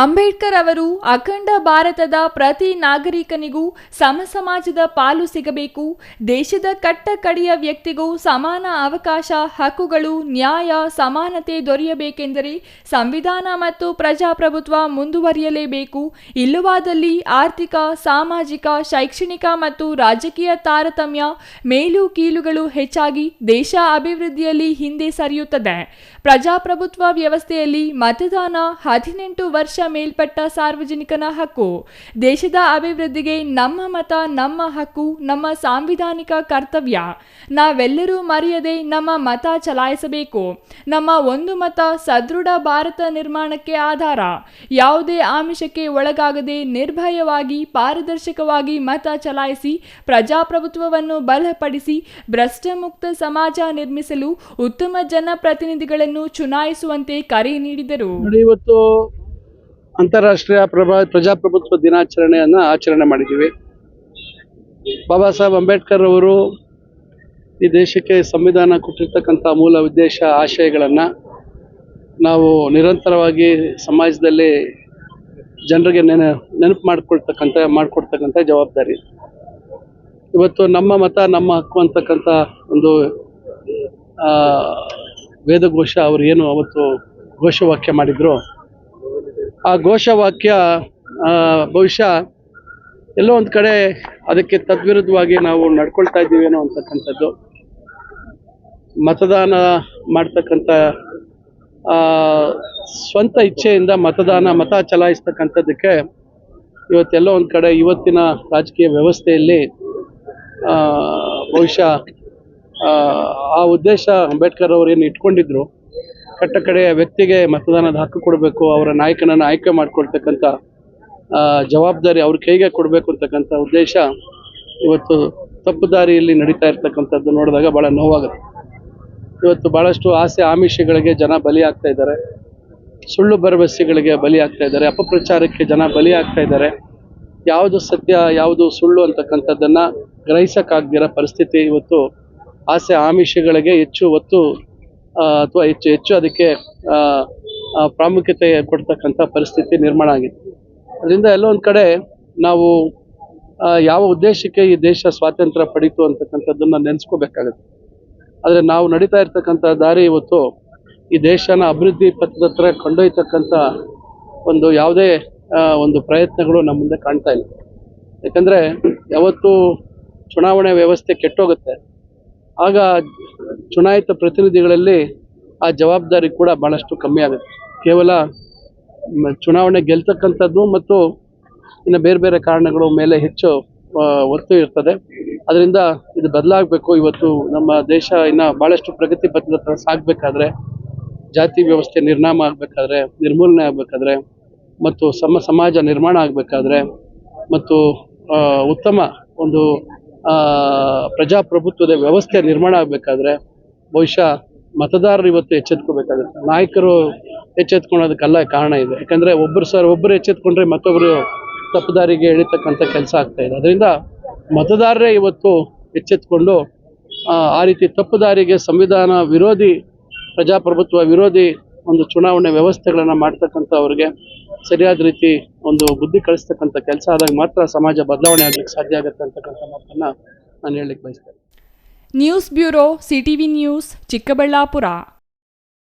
ಅಂಬೇಡ್ಕರ್ ಅವರು ಅಖಂಡ ಭಾರತದ ಪ್ರತಿ ನಾಗರಿಕನಿಗೂ ಸಮ ಸಮಾಜದ ಪಾಲು ಸಿಗಬೇಕು. ದೇಶದ ಕಟ್ಟ ಕಡೆಯ ವ್ಯಕ್ತಿಗೂ ಸಮಾನ ಅವಕಾಶ, ಹಕ್ಕುಗಳು, ನ್ಯಾಯ, ಸಮಾನತೆ ದೊರೆಯಬೇಕೆಂದರೆ ಸಂವಿಧಾನ ಮತ್ತು ಪ್ರಜಾಪ್ರಭುತ್ವ ಮುಂದುವರಿಯಲೇಬೇಕು. ಇಲ್ಲವಾದಲ್ಲಿ ಆರ್ಥಿಕ, ಸಾಮಾಜಿಕ, ಶೈಕ್ಷಣಿಕ ಮತ್ತು ರಾಜಕೀಯ ತಾರತಮ್ಯ ಮೇಲು ಕೀಲುಗಳು ಹೆಚ್ಚಾಗಿ ದೇಶ ಅಭಿವೃದ್ಧಿಯಲ್ಲಿ ಹಿಂದೆ ಸರಿಯುತ್ತದೆ. ಪ್ರಜಾಪ್ರಭುತ್ವ ವ್ಯವಸ್ಥೆಯಲ್ಲಿ ಮತದಾನ ಹದಿನೆಂಟು ವರ್ಷ ಮೇಲ್ಪಟ್ಟ ಸಾರ್ವಜನಿಕನ ಹಕ್ಕು. ದೇಶದ ಅಭಿವೃದ್ಧಿಗೆ ನಮ್ಮ ಮತ, ನಮ್ಮ ಹಕ್ಕು, ನಮ್ಮ ಸಾಂವಿಧಾನಿಕ ಕರ್ತವ್ಯ. ನಾವೆಲ್ಲರೂ ಮರೆಯದೆ ನಮ್ಮ ಮತ ಚಲಾಯಿಸಬೇಕು. ನಮ್ಮ ಒಂದು ಮತ ಸದೃಢ ಭಾರತ ನಿರ್ಮಾಣಕ್ಕೆ ಆಧಾರ. ಯಾವುದೇ ಆಮಿಷಕ್ಕೆ ಒಳಗಾಗದೆ ನಿರ್ಭಯವಾಗಿ, ಪಾರದರ್ಶಕವಾಗಿ ಮತ ಚಲಾಯಿಸಿ, ಪ್ರಜಾಪ್ರಭುತ್ವವನ್ನು ಬಲಪಡಿಸಿ, ಭ್ರಷ್ಟಮುಕ್ತ ಸಮಾಜ ನಿರ್ಮಿಸಲು ಉತ್ತಮ ಜನಪ್ರತಿನಿಧಿಗಳನ್ನು ಚುನಾಯಿಸುವಂತೆ ಕರೆ ನೀಡಿದರು. ಇವತ್ತು ಅಂತಾರಾಷ್ಟ್ರೀಯ ಪ್ರಭಾ ಪ್ರಜಾಪ್ರಭುತ್ವ ದಿನಾಚರಣೆಯನ್ನು ಆಚರಣೆ ಮಾಡಿದ್ದೀವಿ. ಬಾಬಾ ಸಾಹೇಬ್ ಅಂಬೇಡ್ಕರ್ ಅವರು ಈ ದೇಶಕ್ಕೆ ಸಂವಿಧಾನ ಕೊಟ್ಟಿರ್ತಕ್ಕಂಥ ಮೂಲ ಉದ್ದೇಶ, ಆಶಯಗಳನ್ನು ನಾವು ನಿರಂತರವಾಗಿ ಸಮಾಜದಲ್ಲಿ ಜನರಿಗೆ ನೆನ ನೆನಪು ಮಾಡಿಕೊಳ್ತಕ್ಕಂಥ, ಮಾಡಿಕೊಡ್ತಕ್ಕಂಥ ಜವಾಬ್ದಾರಿ. ಇವತ್ತು ನಮ್ಮ ಮತ, ನಮ್ಮ ಹಕ್ಕು ಅಂತಕ್ಕಂಥ ಒಂದು ವೇದಘೋಷ ಅವರು ಏನು ಅವತ್ತು ಘೋಷವಾಕ್ಯ ಮಾಡಿದ್ರು ಆ ಘೋಷವಾಕ್ಯ ಬಹುಶಃ ಎಲ್ಲೋ ಒಂದು ಕಡೆ ಅದಕ್ಕೆ ತದ್ವಿರುದ್ಧವಾಗಿ ನಾವು ನಡ್ಕೊಳ್ತಾ ಇದ್ದೀವಿ ಏನೋ ಅಂತಕ್ಕಂಥದ್ದು. ಮತದಾನ ಮಾಡ್ತಕ್ಕಂಥ ಸ್ವಂತ ಇಚ್ಛೆಯಿಂದ ಮತದಾನ ಮತ ಚಲಾಯಿಸ್ತಕ್ಕಂಥದ್ದಕ್ಕೆ ಇವತ್ತೆಲ್ಲೋ ಒಂದು ಕಡೆ ಇವತ್ತಿನ ರಾಜಕೀಯ ವ್ಯವಸ್ಥೆಯಲ್ಲಿ ಬಹುಶಃ ಆ, ಉದ್ದೇಶ ಅಂಬೇಡ್ಕರ್ ಅವ್ರೇನು ಇಟ್ಕೊಂಡಿದ್ರು ಕಟ್ಟ ಕಡೆಯ ವ್ಯಕ್ತಿಗೆ ಮತದಾನದ ಹಕ್ಕು ಕೊಡಬೇಕು, ಅವರ ನಾಯಕನನ್ನು ಆಯ್ಕೆ ಮಾಡಿಕೊಳ್ತಕ್ಕಂಥ ಜವಾಬ್ದಾರಿ ಅವ್ರ ಕೈಗೆ ಕೊಡಬೇಕು ಅಂತಕ್ಕಂಥ ಉದ್ದೇಶ ಇವತ್ತು ತಪ್ಪು ದಾರಿಯಲ್ಲಿ ನಡೀತಾ ಇರ್ತಕ್ಕಂಥದ್ದು ನೋಡಿದಾಗ ಭಾಳ ನೋವಾಗುತ್ತೆ. ಇವತ್ತು ಭಾಳಷ್ಟು ಆಸೆ ಆಮಿಷಗಳಿಗೆ ಜನ ಬಲಿ ಆಗ್ತಾ ಇದ್ದಾರೆ. ಸುಳ್ಳು ಭರವಸೆಗಳಿಗೆ ಬಲಿ ಆಗ್ತಾ ಇದ್ದಾರೆ. ಅಪಪ್ರಚಾರಕ್ಕೆ ಜನ ಬಲಿ ಆಗ್ತಾ ಇದ್ದಾರೆ. ಯಾವುದು ಸತ್ಯ, ಯಾವುದು ಸುಳ್ಳು ಅಂತಕ್ಕಂಥದ್ದನ್ನು ಗ್ರಹಿಸಕ್ಕಾಗ್ದಿರೋ ಪರಿಸ್ಥಿತಿ ಇವತ್ತು ಆಸೆ ಆಮಿಷಗಳಿಗೆ ಹೆಚ್ಚು ಒತ್ತು ಅಥವಾ ಹೆಚ್ಚು ಹೆಚ್ಚು ಅದಕ್ಕೆ ಪ್ರಾಮುಖ್ಯತೆ ಕೊಡ್ತಕ್ಕಂಥ ಪರಿಸ್ಥಿತಿ ನಿರ್ಮಾಣ ಆಗಿದೆ. ಅದರಿಂದ ಎಲ್ಲೋ ಕಡೆ ನಾವು ಯಾವ ಉದ್ದೇಶಕ್ಕೆ ಈ ದೇಶ ಸ್ವಾತಂತ್ರ್ಯ ಪಡೀತು ಅಂತಕ್ಕಂಥದ್ದನ್ನ ನೆನೆಸ್ಕೋಬೇಕಾಗುತ್ತೆ. ಆದರೆ ನಾವು ನಡೀತಾ ಇರ್ತಕ್ಕಂಥ ದಾರಿ ಇವತ್ತು ಈ ದೇಶನ ಅಭಿವೃದ್ಧಿ ಪಥದ ಹತ್ರ ಕೊಂಡೊಯ್ತಕ್ಕಂಥ ಒಂದು ಯಾವುದೇ ಒಂದು ಪ್ರಯತ್ನಗಳು ನಮ್ಮ ಮುಂದೆ ಕಾಣ್ತಾ ಇಲ್ಲ. ಯಾಕಂದರೆ ಯಾವತ್ತು ಚುನಾವಣೆ ವ್ಯವಸ್ಥೆ ಕೆಟ್ಟೋಗುತ್ತೆ. ಆಗ ಚುನಾಯಿತ ಪ್ರತಿನಿಧಿಗಳಲ್ಲಿ ಆ ಜವಾಬ್ದಾರಿ ಕೂಡ ಭಾಳಷ್ಟು ಕಮ್ಮಿ ಆಗುತ್ತೆ. ಕೇವಲ ಚುನಾವಣೆ ಗೆಲ್ತಕ್ಕಂಥದ್ದು ಮತ್ತು ಇನ್ನು ಬೇರೆ ಬೇರೆ ಕಾರಣಗಳು ಮೇಲೆ ಹೆಚ್ಚು ಒತ್ತು ಇರ್ತದೆ. ಅದರಿಂದ ಇದು ಬದಲಾಗಬೇಕು. ಇವತ್ತು ನಮ್ಮ ದೇಶ ಇನ್ನು ಭಾಳಷ್ಟು ಪ್ರಗತಿ ಪಥದ ಹತ್ರ ಸಾಗಬೇಕಾದ್ರೆ, ಜಾತಿ ವ್ಯವಸ್ಥೆ ನಿರ್ನಾಮ ಆಗಬೇಕಾದ್ರೆ, ನಿರ್ಮೂಲನೆ ಆಗಬೇಕಾದ್ರೆ, ಮತ್ತು ಸಮ, ಸಮಾಜ ನಿರ್ಮಾಣ ಆಗಬೇಕಾದ್ರೆ, ಮತ್ತು ಉತ್ತಮ ಒಂದು ಪ್ರಜಾಪ್ರಭುತ್ವದ ವ್ಯವಸ್ಥೆ ನಿರ್ಮಾಣ ಆಗಬೇಕಾದ್ರೆ ಬಹುಶಃ ಮತದಾರರು ಇವತ್ತು ಎಚ್ಚೆತ್ಕೋಬೇಕಾಗುತ್ತೆ. ನಾಯಕರು ಎಚ್ಚೆತ್ಕೊಳ್ಳೋದಕ್ಕೆಲ್ಲ ಕಾರಣ ಇದೆ. ಯಾಕಂದರೆ ಒಬ್ಬರು ಸರ್ ಒಬ್ಬರು ಎಚ್ಚೆತ್ಕೊಂಡ್ರೆ ಮತ್ತೊಬ್ಬರು ತಪ್ಪು ದಾರಿಗೆ ಎಳಿತಕ್ಕಂಥ ಕೆಲಸ ಆಗ್ತಾ ಇದೆ. ಅದರಿಂದ ಮತದಾರರೇ ಇವತ್ತು ಎಚ್ಚೆತ್ಕೊಂಡು ಆ, ರೀತಿ ತಪ್ಪು ದಾರಿಗೆ ಸಂವಿಧಾನ ವಿರೋಧಿ ಪ್ರಜಾಪ್ರಭುತ್ವ ವಿರೋಧಿ ಒಂದು ಚುನಾವಣೆ ವ್ಯವಸ್ಥೆಗಳನ್ನು ಮಾಡ್ತಕ್ಕಂಥವ್ರಿಗೆ ಸರಿಯಾದ ರೀತಿ ಒಂದು ಬುದ್ಧಿ ಕಳಿಸ್ತಕ್ಕಂಥ ಕೆಲಸ ಆದಾಗ ಮಾತ್ರ ಸಮಾಜ ಬದಲಾವಣೆ ಆಗ್ಲಿಕ್ಕೆ ಸಾಧ್ಯ ಆಗುತ್ತೆ ಅಂತಕ್ಕಂಥ ಮಾತನ್ನ ನಾನು ಹೇಳಲಿಕ್ಕೆ ಬಯಸ್ತೇನೆ. News bureau, CTV news, Chikkaballapura.